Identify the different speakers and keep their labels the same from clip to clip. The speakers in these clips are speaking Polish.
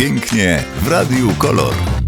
Speaker 1: pięknie w Radiu Kolor.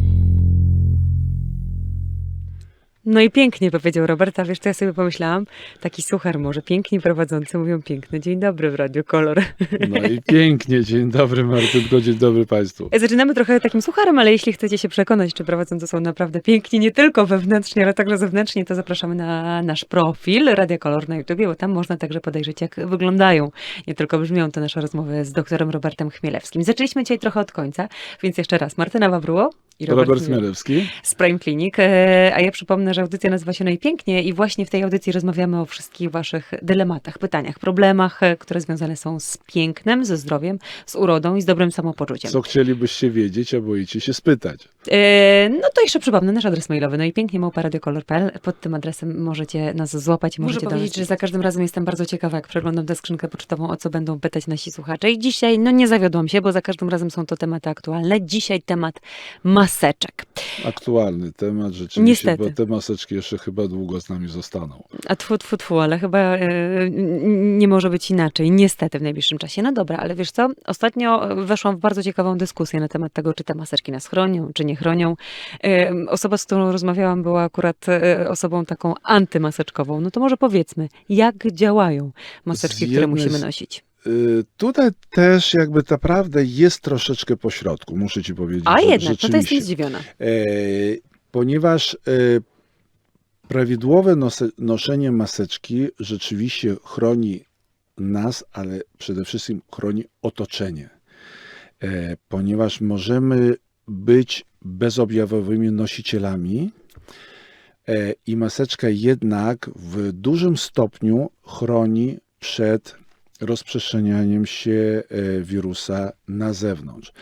Speaker 2: No i pięknie powiedział Robert, a wiesz co ja sobie pomyślałam? Taki suchar może, piękni prowadzący mówią piękny dzień dobry w Radiu Kolor.
Speaker 3: No i pięknie. Dzień dobry Martynko, dzień dobry Państwu.
Speaker 2: Zaczynamy trochę takim sucharem, ale jeśli chcecie się przekonać, czy prowadzący są naprawdę piękni, nie tylko wewnętrznie, ale także zewnętrznie, to zapraszamy na nasz profil Radia Kolor na YouTubie, bo tam można także podejrzeć, jak wyglądają, nie tylko brzmią te nasze rozmowy z doktorem Robertem Chmielewskim. Zaczęliśmy dzisiaj trochę od końca, więc jeszcze raz Martyna Wawruło i Robert,
Speaker 3: Robert
Speaker 2: Chmielewski z Prime Clinic. E, A ja przypomnę, że audycja nazywa się Najpięknie i właśnie w tej audycji rozmawiamy o wszystkich waszych dylematach, pytaniach, problemach, e, które związane są z pięknem, ze zdrowiem, z urodą i z dobrym samopoczuciem.
Speaker 3: Co chcielibyście wiedzieć, a boicie się spytać?
Speaker 2: E, No to jeszcze przypomnę nasz adres mailowy, no i pięknie małparadiokolor.pl. Pod tym adresem możecie nas złapać i
Speaker 4: Muszę
Speaker 2: możecie
Speaker 4: powiedzieć,
Speaker 2: powiedzieć, że za każdym razem jestem bardzo ciekawa, jak przeglądam tę skrzynkę pocztową, o co będą pytać nasi słuchacze. I dzisiaj, no nie zawiodłam się, bo za każdym razem są to tematy aktualne. Dzisiaj temat maseczek.
Speaker 3: Aktualny temat rzeczywiście,
Speaker 2: Niestety.
Speaker 3: bo te maseczki jeszcze chyba długo z nami zostaną.
Speaker 2: A tfu, tfu, tfu, ale chyba n- nie może być inaczej, niestety w najbliższym czasie. No dobra, ale wiesz co? Ostatnio weszłam w bardzo ciekawą dyskusję na temat tego, czy te maseczki nas chronią, czy nie chronią. E, Osoba, z którą rozmawiałam, była akurat e, osobą taką antymaseczkową. No to może powiedzmy, jak działają maseczki, które musimy nosić?
Speaker 3: Y, Tutaj też jakby ta prawda jest troszeczkę po środku, muszę ci powiedzieć.
Speaker 2: A jednak, no to
Speaker 3: rzeczywiście.
Speaker 2: zdziwiona.
Speaker 3: E, ponieważ e, prawidłowe noszenie maseczki rzeczywiście chroni nas, ale przede wszystkim chroni otoczenie. E, ponieważ możemy być bezobjawowymi nosicielami i maseczka jednak w dużym stopniu chroni przed rozprzestrzenianiem się e, wirusa na zewnątrz.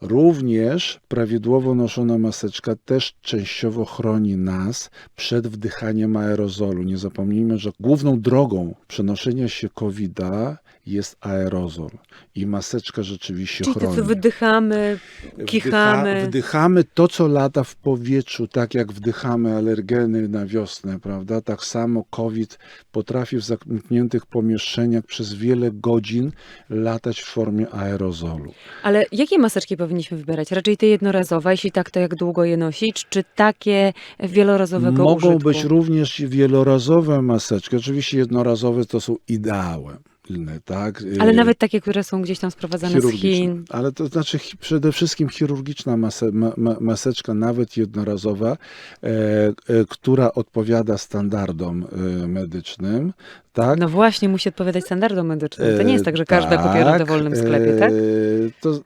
Speaker 3: Również prawidłowo noszona maseczka też częściowo chroni nas przed wdychaniem aerozolu. Nie zapomnijmy, że główną drogą przenoszenia się COVID-a jest aerozol i maseczka rzeczywiście
Speaker 2: Czyli
Speaker 3: chroni.
Speaker 2: to wydychamy, kichamy.
Speaker 3: Wdycha, wdychamy to, co lata w powietrzu, tak jak wdychamy alergeny na wiosnę, prawda? Tak samo COVID potrafi w zamkniętych pomieszczeniach przez wiele godzin latać w formie aerozolu.
Speaker 2: Ale jakie maseczki powinniśmy wybierać? Raczej te jednorazowe, jeśli tak, to jak długo je nosić? Czy takie wielorazowego
Speaker 3: Mogą
Speaker 2: użytku?
Speaker 3: być również wielorazowe maseczki. Oczywiście jednorazowe to są ideałem. Tak?
Speaker 2: Ale
Speaker 3: Y,
Speaker 2: nawet takie, które są gdzieś tam sprowadzane z. Chin.
Speaker 3: Ale to znaczy przede wszystkim chirurgiczna mase, ma, ma, maseczka, nawet jednorazowa, e, e, która odpowiada standardom e, medycznym. Tak?
Speaker 2: No właśnie, musi odpowiadać standardom medycznym. To nie jest tak, że każda kupiona w dowolnym sklepie, tak?
Speaker 3: e, To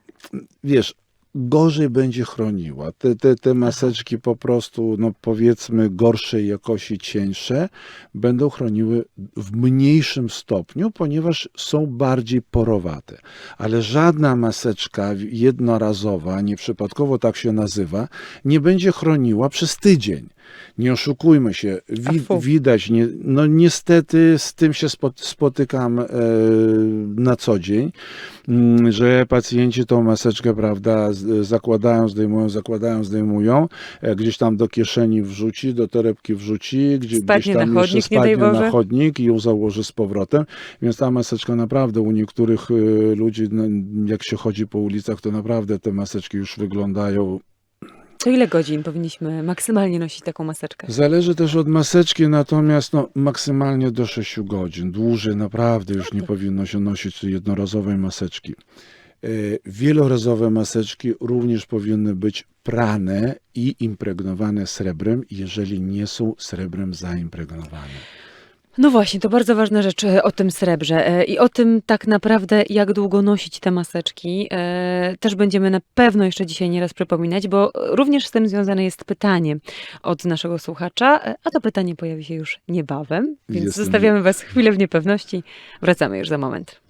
Speaker 3: wiesz, gorzej będzie chroniła. Te, te, te maseczki po prostu, no powiedzmy, gorszej jakości, cieńsze, będą chroniły w mniejszym stopniu, ponieważ są bardziej porowate. Ale żadna maseczka jednorazowa, nieprzypadkowo tak się nazywa, nie będzie chroniła przez tydzień. Nie oszukujmy się, wi- widać, nie, no niestety z tym się spo, spotykam e, na co dzień, mm, że pacjenci tą maseczkę, prawda, z- zakładają, zdejmują, zakładają, zdejmują, e, gdzieś tam do kieszeni wrzuci, do torebki wrzuci, gdzie,
Speaker 2: Spadnie
Speaker 3: gdzieś tam
Speaker 2: na chodnik,
Speaker 3: spadnie na chodnik i ją założy z powrotem, więc ta maseczka naprawdę u niektórych e, ludzi, no, jak się chodzi po ulicach, to naprawdę te maseczki już wyglądają
Speaker 2: Co ile godzin powinniśmy maksymalnie nosić taką maseczkę?
Speaker 3: Zależy też od maseczki, natomiast no, maksymalnie do 6 godzin. Dłużej naprawdę już nie powinno się nosić jednorazowej maseczki. E, Wielorazowe maseczki również powinny być prane i impregnowane srebrem, jeżeli nie są srebrem zaimpregnowane.
Speaker 2: No właśnie, to bardzo ważna rzecz e, o tym srebrze e, i o tym tak naprawdę, jak długo nosić te maseczki. E, Też będziemy na pewno jeszcze dzisiaj nieraz przypominać, bo również z tym związane jest pytanie od naszego słuchacza, a to pytanie pojawi się już niebawem, więc
Speaker 3: Jestem-
Speaker 2: zostawiamy Was chwilę w niepewności. Wracamy już za moment.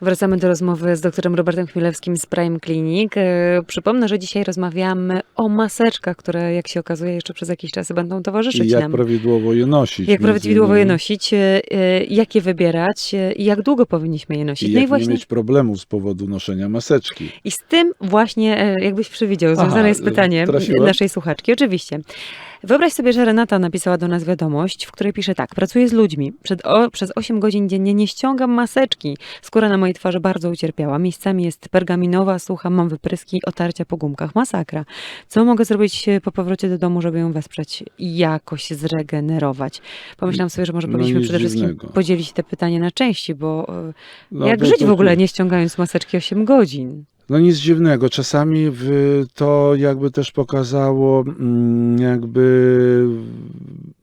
Speaker 2: Wracamy do rozmowy z doktorem Robertem Chmielewskim z Prime Clinic. E, Przypomnę, że dzisiaj rozmawiamy o maseczkach, które jak się okazuje jeszcze przez jakiś czas będą towarzyszyć
Speaker 3: I jak
Speaker 2: nam.
Speaker 3: prawidłowo je nosić.
Speaker 2: Jak prawidłowo je
Speaker 3: innymi.
Speaker 2: nosić, e, e, jak je wybierać i jak długo powinniśmy je nosić.
Speaker 3: I
Speaker 2: No
Speaker 3: jak
Speaker 2: i właśnie
Speaker 3: nie mieć problemu z powodu noszenia maseczki.
Speaker 2: i z tym właśnie, jakbyś przewidział,
Speaker 3: Aha,
Speaker 2: związane jest
Speaker 3: e,
Speaker 2: pytanie
Speaker 3: trafiłem?
Speaker 2: naszej słuchaczki. Oczywiście. Wyobraź sobie, że Renata napisała do nas wiadomość, w której pisze tak. Pracuję z ludźmi. Przed o, przez 8 godzin dziennie nie ściągam maseczki. Skóra na mojej twarzy bardzo ucierpiała. Miejscami jest pergaminowa, słucham, mam wypryski, otarcia po gumkach. Masakra. Co mogę zrobić e, po powrocie do domu, żeby ją wesprzeć i jakoś zregenerować? Pomyślałam sobie, że może
Speaker 3: No
Speaker 2: powinniśmy
Speaker 3: nic
Speaker 2: przede wszystkim
Speaker 3: dziwnego.
Speaker 2: podzielić te pytania na części, bo e,
Speaker 3: No,
Speaker 2: jak żyć w ogóle nie ściągając maseczki 8 godzin?
Speaker 3: No nic dziwnego. Czasami to jakby też pokazało mm, jakby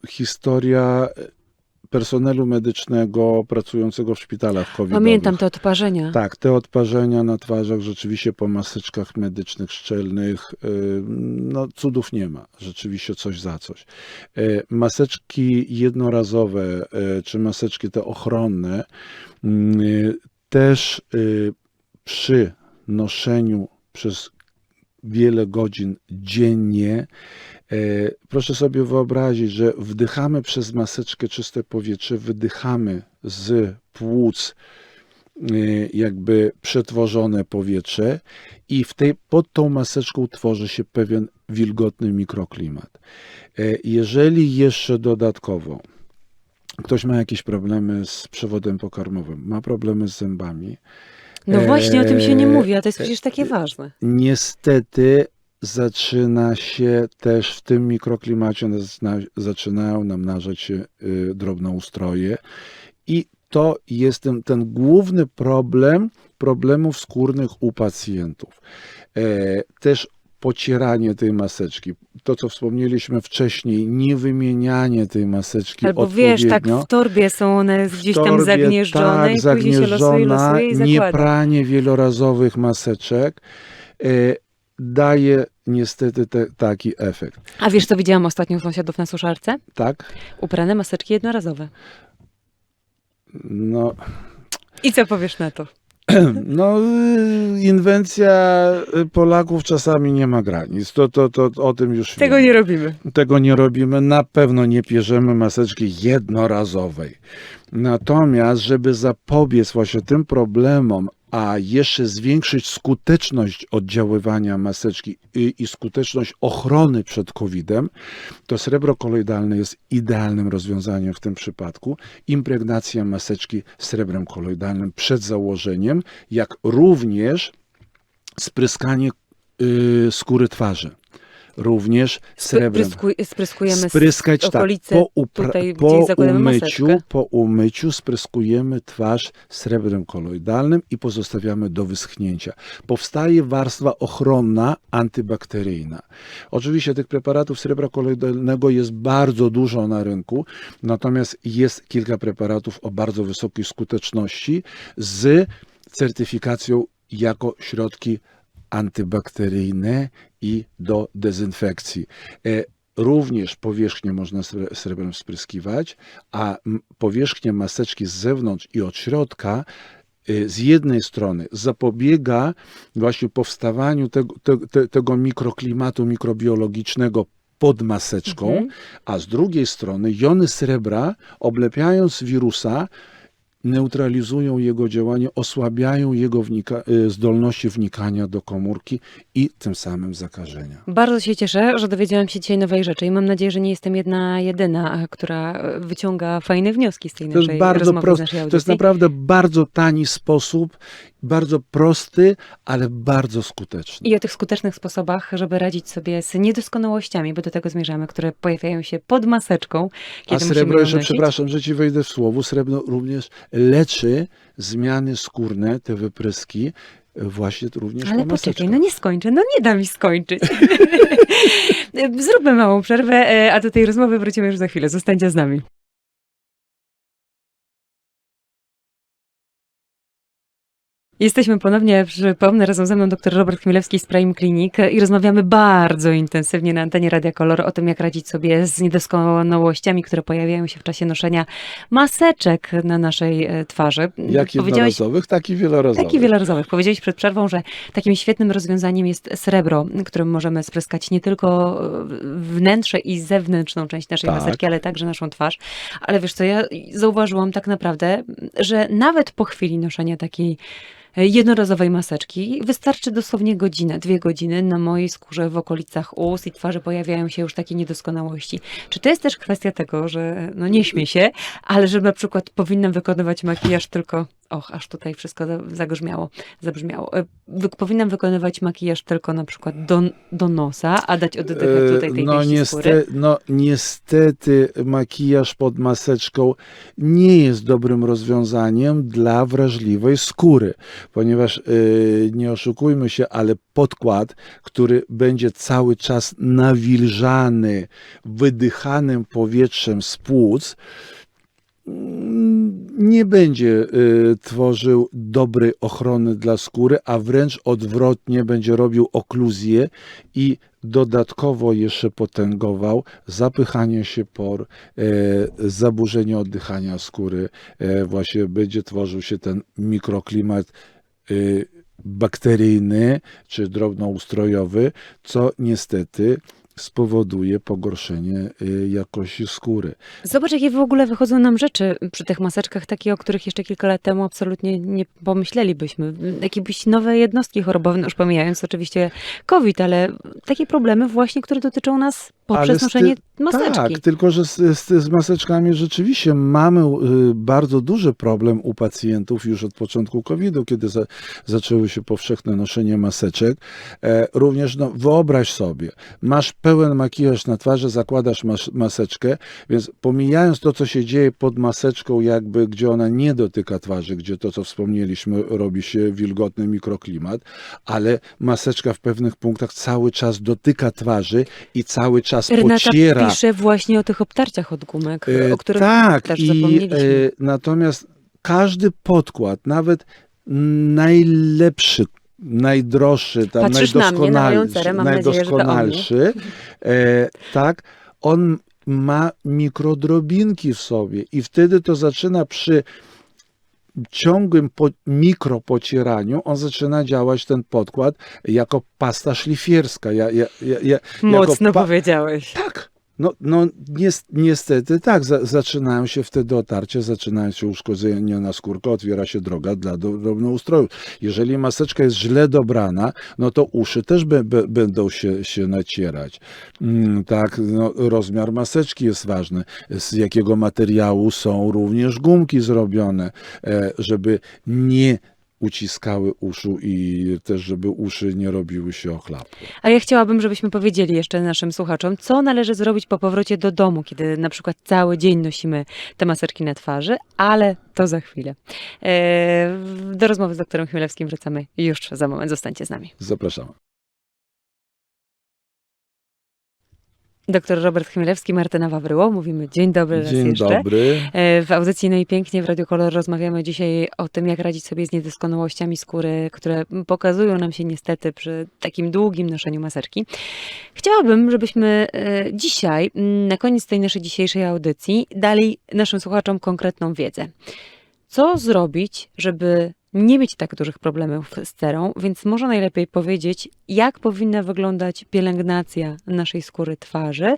Speaker 3: historia personelu medycznego pracującego w szpitalach covidowych.
Speaker 2: Pamiętam te odparzenia.
Speaker 3: Tak, te odparzenia na twarzach rzeczywiście po maseczkach medycznych szczelnych, y, no cudów nie ma, rzeczywiście coś za coś. Y, Maseczki jednorazowe, y, czy maseczki te ochronne, też przy noszeniu przez wiele godzin dziennie, e, proszę sobie wyobrazić, że wdychamy przez maseczkę czyste powietrze, wydychamy z płuc y, jakby przetworzone powietrze i w tej, pod tą maseczką tworzy się pewien wilgotny mikroklimat. E, Jeżeli jeszcze dodatkowo ktoś ma jakieś problemy z przewodem pokarmowym, ma problemy z zębami,
Speaker 2: No właśnie, o tym się nie
Speaker 3: Eee,
Speaker 2: mówi, a to jest przecież takie ważne.
Speaker 3: Niestety zaczyna się też w tym mikroklimacie zaczyna, zaczynają namnażać się y, drobnoustroje i to jest ten, ten główny problem problemów skórnych u pacjentów. E, też pocieranie tej maseczki, to co wspomnieliśmy wcześniej, niewymienianie tej maseczki
Speaker 2: Albo wiesz, tak w torbie są one gdzieś tam
Speaker 3: torbie,
Speaker 2: zagnieżdżone
Speaker 3: tak,
Speaker 2: i później się losuje, losuje i
Speaker 3: nie pranie wielorazowych maseczek e, daje niestety te, taki efekt.
Speaker 2: A wiesz, co widziałam ostatnio u sąsiadów na suszarce?
Speaker 3: Tak?
Speaker 2: Uprane maseczki jednorazowe.
Speaker 3: No,
Speaker 2: I co powiesz na to?
Speaker 3: no y, inwencja y, Polaków czasami nie ma granic. To, to, to o tym już
Speaker 2: Tego
Speaker 3: wiem.
Speaker 2: nie robimy.
Speaker 3: Tego nie robimy. Na pewno nie bierzemy maseczki jednorazowej. Natomiast, żeby zapobiec właśnie tym problemom, a jeszcze zwiększyć skuteczność oddziaływania maseczki i, i skuteczność ochrony przed COVID-em, to srebro koloidalne jest idealnym rozwiązaniem w tym przypadku. Impregnacja maseczki srebrem koloidalnym przed założeniem, jak również spryskanie y, skóry twarzy. Również srebrem
Speaker 2: Spryskuj, spryskujemy
Speaker 3: spryskać tak,
Speaker 2: okolice
Speaker 3: po, upra-
Speaker 2: tutaj,
Speaker 3: po umyciu,
Speaker 2: maseczkę.
Speaker 3: po umyciu spryskujemy twarz srebrem koloidalnym i pozostawiamy do wyschnięcia. Powstaje warstwa ochronna antybakteryjna. Oczywiście tych preparatów srebra koloidalnego jest bardzo dużo na rynku, natomiast jest kilka preparatów o bardzo wysokiej skuteczności z certyfikacją jako środki antybakteryjne i do dezynfekcji. E, Również powierzchnię można sre- srebrem spryskiwać, a powierzchnia maseczki z zewnątrz i od środka y, z jednej strony zapobiega właśnie powstawaniu tego, te, te, tego mikroklimatu mikrobiologicznego pod maseczką,
Speaker 2: Mhm.
Speaker 3: a z drugiej strony jony srebra, oblepiając wirusa, neutralizują jego działanie, osłabiają jego wnika- y, zdolności wnikania do komórki i tym samym zakażenia.
Speaker 2: Bardzo się cieszę, że dowiedziałam się dzisiaj nowej rzeczy i mam nadzieję, że nie jestem jedna jedyna, która e, wyciąga fajne wnioski z tej
Speaker 3: To jest
Speaker 2: naszej
Speaker 3: bardzo
Speaker 2: rozmowy,
Speaker 3: to jest naprawdę bardzo tani sposób, bardzo prosty, ale bardzo skuteczny.
Speaker 2: I o tych skutecznych sposobach, żeby radzić sobie z niedoskonałościami, bo do tego zmierzamy, które pojawiają się pod maseczką,
Speaker 3: A
Speaker 2: kiedy musimy
Speaker 3: srebro jeszcze, przepraszam, że ci wejdę w słowo, srebro również leczy zmiany skórne, te wypryski, właśnie również
Speaker 2: Ale
Speaker 3: po
Speaker 2: poczekaj, no nie skończę, no nie da mi skończyć. Zróbmy małą przerwę, e, a do tej rozmowy wrócimy już za chwilę. Zostańcie z nami. Jesteśmy ponownie, przypomnę, razem ze mną dr Robert Chmielewski z Prime Clinic i rozmawiamy bardzo intensywnie na antenie Radia Kolor o tym, jak radzić sobie z niedoskonałościami, które pojawiają się w czasie noszenia maseczek na naszej e, twarzy.
Speaker 3: Jak jednorazowych, tak i wielorazowych.
Speaker 2: Taki wielorazowych. Powiedziałeś przed przerwą, że takim świetnym rozwiązaniem jest srebro, którym możemy spryskać nie tylko wnętrze i zewnętrzną część naszej
Speaker 3: Tak.
Speaker 2: maseczki, ale także naszą twarz. Ale wiesz co, ja zauważyłam tak naprawdę, że nawet po chwili noszenia takiej jednorazowej maseczki. Wystarczy dosłownie godzina, dwie godziny na mojej skórze w okolicach ust i twarzy pojawiają się już takie niedoskonałości. Czy to jest też kwestia tego, że no nie śmiej się, ale że na przykład powinnam wykonywać makijaż tylko Och, aż tutaj wszystko za- zagrzmiało, zabrzmiało. E, powinnam wykonywać makijaż tylko na przykład do, do nosa, a dać oddychać tutaj tej
Speaker 3: no, niestety, no niestety makijaż pod maseczką nie jest dobrym rozwiązaniem dla wrażliwej skóry, ponieważ y, nie oszukujmy się, ale podkład, który będzie cały czas nawilżany wydychanym powietrzem z płuc, nie będzie y, tworzył dobrej ochrony dla skóry, a wręcz odwrotnie będzie robił okluzję i dodatkowo jeszcze potęgował zapychanie się por, e, zaburzenie oddychania skóry, e, właśnie będzie tworzył się ten mikroklimat bakteryjny czy drobnoustrojowy, co niestety spowoduje pogorszenie e, jakości skóry.
Speaker 2: Zobacz, jakie w ogóle wychodzą nam rzeczy przy tych maseczkach, takie, o których jeszcze kilka lat temu absolutnie nie pomyślelibyśmy. Jakieś nowe jednostki chorobowe, no już pomijając oczywiście COVID, ale takie problemy właśnie, które dotyczą nas poprzez
Speaker 3: ty-
Speaker 2: noszenie maseczki.
Speaker 3: Tak, tylko że z, z, z maseczkami rzeczywiście mamy y, bardzo duży problem u pacjentów już od początku COVID-u, kiedy za, zaczęły się powszechne noszenie maseczek. E, również no, wyobraź sobie, masz pełen makijaż na twarzy, zakładasz mas, maseczkę, więc pomijając to, co się dzieje pod maseczką, jakby gdzie ona nie dotyka twarzy, gdzie to, co wspomnieliśmy, robi się wilgotny mikroklimat, ale maseczka w pewnych punktach cały czas dotyka twarzy i cały czas
Speaker 2: Renata
Speaker 3: pociera.
Speaker 2: pisze właśnie o tych obtarciach od gumek,
Speaker 3: E,
Speaker 2: o których
Speaker 3: tak,
Speaker 2: też
Speaker 3: i
Speaker 2: zapomnieliśmy.
Speaker 3: e, natomiast każdy podkład, nawet najlepszy, najdroższy, tam
Speaker 2: Patrzysz na mnie,
Speaker 3: najdoskonalszy,
Speaker 2: nadzieję,
Speaker 3: najdoskonalszy, e, tak, on ma mikrodrobinki w sobie i wtedy to zaczyna przy ciągłym po, mikropocieraniu, on zaczyna działać ten podkład jako pasta szlifierska. Ja, ja, ja,
Speaker 2: Mocno
Speaker 3: pa-
Speaker 2: powiedziałeś.
Speaker 3: tak. No, no nies- niestety tak, za, zaczynają się wtedy otarcia, zaczynają się uszkodzenia na skórkę, otwiera się droga dla drobnoustrojów. Jeżeli maseczka jest źle dobrana, no to uszy też be, be, będą się, się nacierać. Mm, tak, no, rozmiar maseczki jest ważny. Z jakiego materiału są również gumki zrobione, e, żeby nie uciskały uszu i też, żeby uszy nie robiły się ochlapłe.
Speaker 2: A ja chciałabym, żebyśmy powiedzieli jeszcze naszym słuchaczom, co należy zrobić po powrocie do domu, kiedy na przykład cały dzień nosimy te maseczki na twarzy, ale to za chwilę. E, do rozmowy z doktorem Chmielewskim wracamy już za moment. Zostańcie z nami.
Speaker 3: Zapraszamy.
Speaker 2: Doktor Robert Chmielewski, Martyna Wawryło. Mówimy dzień dobry raz
Speaker 3: Dzień
Speaker 2: jeszcze.
Speaker 3: dobry.
Speaker 2: E, W audycji No i Pięknie w Radio Kolor rozmawiamy dzisiaj o tym, jak radzić sobie z niedoskonałościami skóry, które pokazują nam się niestety przy takim długim noszeniu maseczki. Chciałabym, żebyśmy e, dzisiaj, m, na koniec tej naszej dzisiejszej audycji, dali naszym słuchaczom konkretną wiedzę. Co zrobić, żeby nie mieć tak dużych problemów z cerą, więc może najlepiej powiedzieć, jak powinna wyglądać pielęgnacja naszej skóry twarzy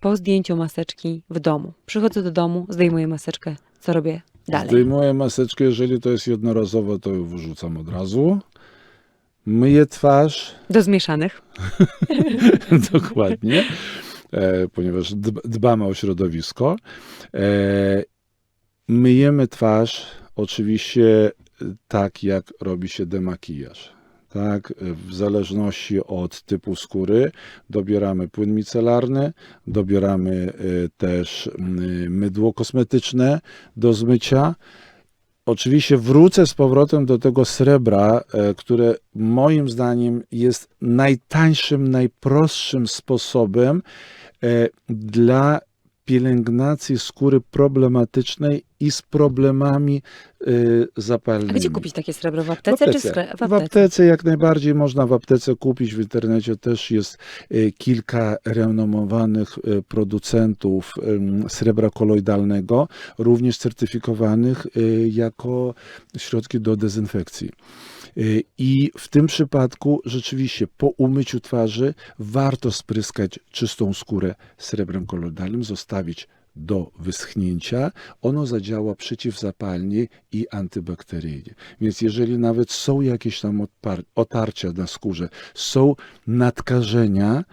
Speaker 2: po zdjęciu maseczki w domu. Przychodzę do domu, zdejmuję maseczkę, co robię dalej?
Speaker 3: Zdejmuję maseczkę, jeżeli to jest jednorazowo, to ją wyrzucam od razu. Myję twarz,
Speaker 2: Do zmieszanych.
Speaker 3: dokładnie, e, ponieważ db- dbamy o środowisko. E, myjemy twarz oczywiście tak, jak robi się demakijaż. Tak, w zależności od typu skóry dobieramy płyn micelarny, dobieramy e, też mm, mydło kosmetyczne do zmycia. Oczywiście wrócę z powrotem do tego srebra, e, które moim zdaniem jest najtańszym, najprostszym sposobem e, dla pielęgnacji skóry problematycznej i z problemami
Speaker 2: A
Speaker 3: zapalnymi.
Speaker 2: gdzie kupić takie srebro? W
Speaker 3: W
Speaker 2: aptece, czy
Speaker 3: aptece.
Speaker 2: skre- w
Speaker 3: W
Speaker 2: aptece?
Speaker 3: aptece jak najbardziej można w aptece kupić. W internecie też jest e, kilka renomowanych e, producentów srebra koloidalnego, również certyfikowanych jako środki do dezynfekcji. I w tym przypadku rzeczywiście po umyciu twarzy warto spryskać czystą skórę srebrem koloidalnym, zostawić do wyschnięcia, ono zadziała przeciwzapalnie i antybakteryjnie. Więc jeżeli nawet są jakieś tam otarcia na skórze, są nadkażenia,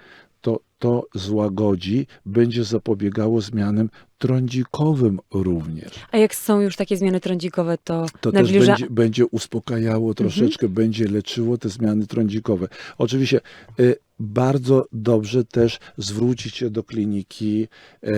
Speaker 3: to złagodzi, będzie zapobiegało zmianom trądzikowym również.
Speaker 2: A jak są już takie zmiany trądzikowe, to,
Speaker 3: To też
Speaker 2: nawilża...
Speaker 3: będzie, będzie uspokajało troszeczkę, będzie leczyło te zmiany trądzikowe. Oczywiście y, bardzo dobrze też zwrócić się do kliniki e,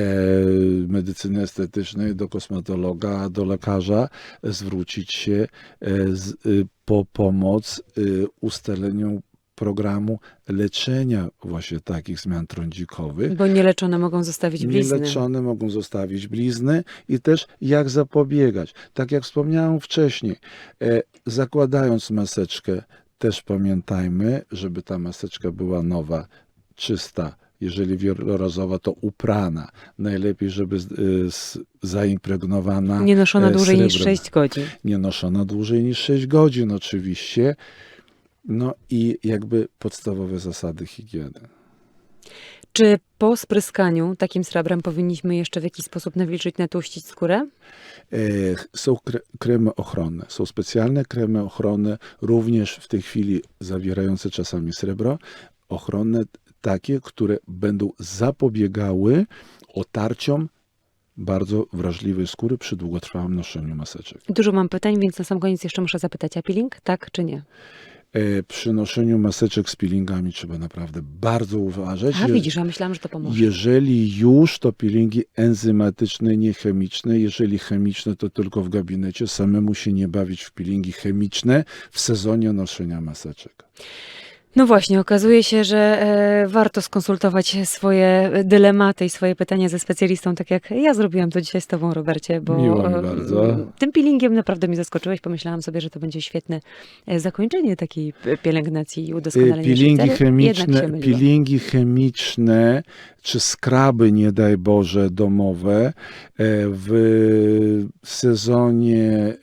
Speaker 3: medycyny estetycznej, do kosmetologa, do lekarza, zwrócić się e, z, y, po pomoc y, ustaleniu programu leczenia właśnie takich zmian trądzikowych.
Speaker 2: Bo nieleczone mogą zostawić blizny.
Speaker 3: Nieleczone mogą zostawić blizny i też jak zapobiegać. Tak jak wspomniałem wcześniej, e, zakładając maseczkę, też pamiętajmy, żeby ta maseczka była nowa, czysta. Jeżeli wielorazowa, to uprana. Najlepiej, żeby z, z, zaimpregnowana.
Speaker 2: Nie noszona
Speaker 3: e,
Speaker 2: dłużej niż
Speaker 3: srebrem.
Speaker 2: 6 godzin.
Speaker 3: Nie noszona dłużej niż 6 godzin, oczywiście. No i jakby podstawowe zasady higieny.
Speaker 2: Czy po spryskaniu takim srebrem powinniśmy jeszcze w jakiś sposób nawilżyć, natłuścić skórę?
Speaker 3: E, Są kre- kremy ochronne, są specjalne kremy ochronne, również w tej chwili zawierające czasami srebro, ochronne takie, które będą zapobiegały otarciom bardzo wrażliwej skóry przy długotrwałym noszeniu maseczek.
Speaker 2: Dużo mam pytań, więc na sam koniec jeszcze muszę zapytać, a peeling tak czy nie?
Speaker 3: E, Przy noszeniu maseczek z peelingami trzeba naprawdę bardzo uważać.
Speaker 2: A widzisz, ja myślałam, że to pomoże.
Speaker 3: Jeżeli już, to peelingi enzymatyczne, nie chemiczne. Jeżeli chemiczne, to tylko w gabinecie. Samemu się nie bawić w peelingi chemiczne w sezonie noszenia maseczek.
Speaker 2: No właśnie, okazuje się, że e, warto skonsultować swoje dylematy i swoje pytania ze specjalistą, tak jak ja zrobiłam to dzisiaj z tobą, Robercie, bo
Speaker 3: Miło mi
Speaker 2: e,
Speaker 3: bardzo.
Speaker 2: tym peelingiem naprawdę mi zaskoczyłeś. Pomyślałam sobie, że to będzie świetne e, zakończenie takiej pielęgnacji i
Speaker 3: Y,
Speaker 2: udoskonalenia
Speaker 3: Peelingi
Speaker 2: ale jednak się
Speaker 3: chemiczne, peelingi chemiczne czy skraby, nie daj Boże, domowe e, w sezonie e,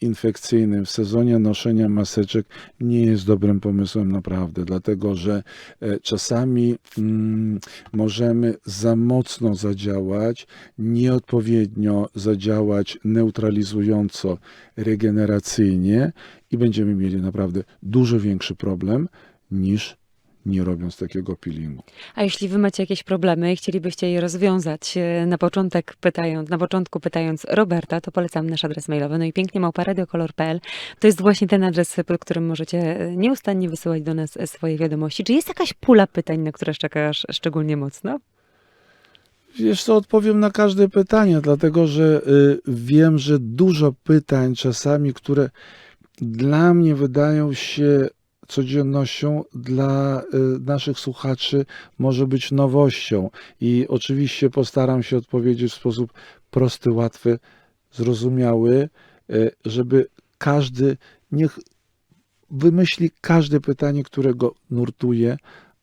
Speaker 3: infekcyjnym, w sezonie noszenia maseczek nie jest dobrym pomysłem naprawdę, dlatego że e, czasami mm, możemy za mocno zadziałać, nieodpowiednio zadziałać neutralizująco, regeneracyjnie i będziemy mieli naprawdę dużo większy problem niż nie robiąc takiego peelingu.
Speaker 2: A jeśli wy macie jakieś problemy i chcielibyście je rozwiązać, e, na początek pytając, na początku pytając Roberta, to polecam nasz adres mailowy, no i pięknie małpa radiokolor.pl. To jest właśnie ten adres, pod którym możecie e, nieustannie wysyłać do nas e, swoje wiadomości. Czy jest jakaś pula pytań, na które czekasz szczególnie mocno?
Speaker 3: Wiesz co, odpowiem na każde pytanie, dlatego że y, wiem, że dużo pytań czasami, które dla mnie wydają się codziennością, dla y, naszych słuchaczy może być nowością. I oczywiście postaram się odpowiedzieć w sposób prosty, łatwy, zrozumiały, y, żeby każdy niech wymyśli każde pytanie, które go nurtuje,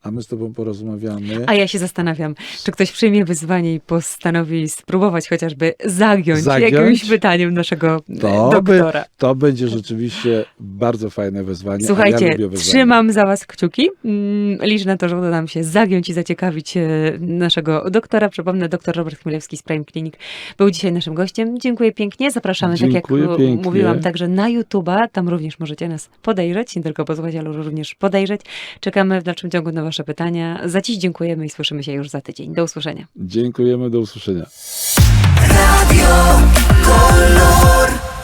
Speaker 3: a my z tobą porozmawiamy.
Speaker 2: A ja się zastanawiam, czy ktoś przyjmie wyzwanie i postanowi spróbować chociażby zagiąć,
Speaker 3: Zagiąć?
Speaker 2: jakimś pytaniem naszego e,
Speaker 3: To, by,
Speaker 2: doktora.
Speaker 3: to będzie rzeczywiście bardzo fajne wyzwanie.
Speaker 2: Słuchajcie,
Speaker 3: ja
Speaker 2: trzymam za was kciuki. Mm, Liczę na to, że uda nam się zagiąć i zaciekawić e, naszego doktora. Przypomnę, dr Robert Chmielewski z Prime Clinic był dzisiaj naszym gościem. Dziękuję pięknie. Zapraszamy,
Speaker 3: Dziękuję
Speaker 2: tak jak
Speaker 3: pięknie.
Speaker 2: mówiłam, także na YouTube'a. Tam również możecie nas podejrzeć, nie tylko posłuchać, ale również podejrzeć. Czekamy w dalszym ciągu na wasze pytania. Za dziś dziękujemy i słyszymy się już za tydzień. Do usłyszenia.
Speaker 3: Dziękujemy, do usłyszenia.
Speaker 1: Radio Kolor.